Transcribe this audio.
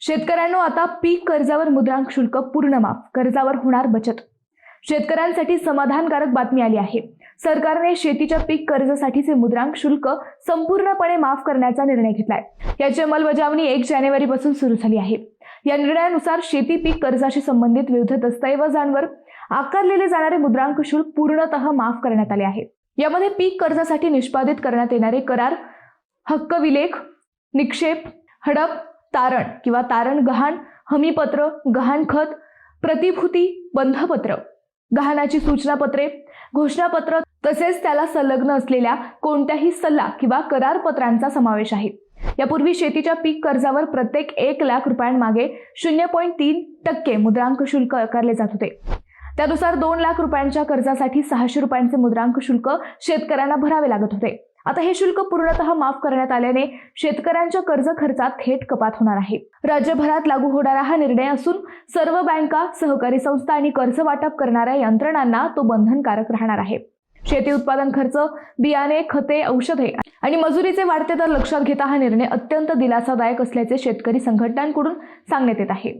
शेतकऱ्यांनो आता पीक कर्जावर मुद्रांक शुल्क पूर्ण माफ. कर्जावर होणार बचत. शेतकऱ्यांसाठी समाधानकारक बातमी आली आहे. सरकारने शेतीच्या पीक कर्जासाठीचे मुद्रांक शुल्क संपूर्णपणे माफ करण्याचा निर्णय घेतलाय. याची अंमलबजावणी एक जानेवारी पासून सुरू झाली आहे. या निर्णयानुसार शेती पीक कर्जाशी संबंधित विविध दस्तऐवजांवर आकारलेले जाणारे मुद्रांक शुल्क पूर्णतः माफ करण्यात आले आहे. यामध्ये पीक कर्जासाठी निष्पादित करण्यात येणारे करार हक्क विलेख निक्षेप हडप तारण किंवा तारण गहाण हमीपत्र गहाणखत प्रतिभूती बंधपत्र. गहाणाची सूचनापत्रे घोषणापत्र तसेच त्याला संलग्न असलेल्या कोणत्याही सल्ला किंवा करारपत्रांचा समावेश आहे. यापूर्वी शेतीच्या पीक कर्जावर प्रत्येक एक लाख रुपयांमागे शून्य पॉईंट तीन टक्के मुद्रांक शुल्क आकारले जात होते. त्यानुसार दोन लाख रुपयांच्या कर्जासाठी सहाशे रुपयांचे मुद्रांक शुल्क शेतकऱ्यांना भरावे लागत होते. आता हे शुल्क पूर्णतः माफ करण्यात आल्याने शेतकऱ्यांच्या कर्ज खर्चात थेट कपात होणार आहे. राज्यभरात लागू होणारा हा निर्णय असून सर्व बँका सहकारी संस्था आणि कर्ज वाटप करणाऱ्या यंत्रणांना तो बंधनकारक राहणार आहे. शेती उत्पादन खर्च बियाणे खते औषधे आणि मजुरीचे वाढते दर लक्षात घेता हा निर्णय अत्यंत दिलासादायक असल्याचे शेतकरी संघटनांकडून सांगण्यात येत आहे.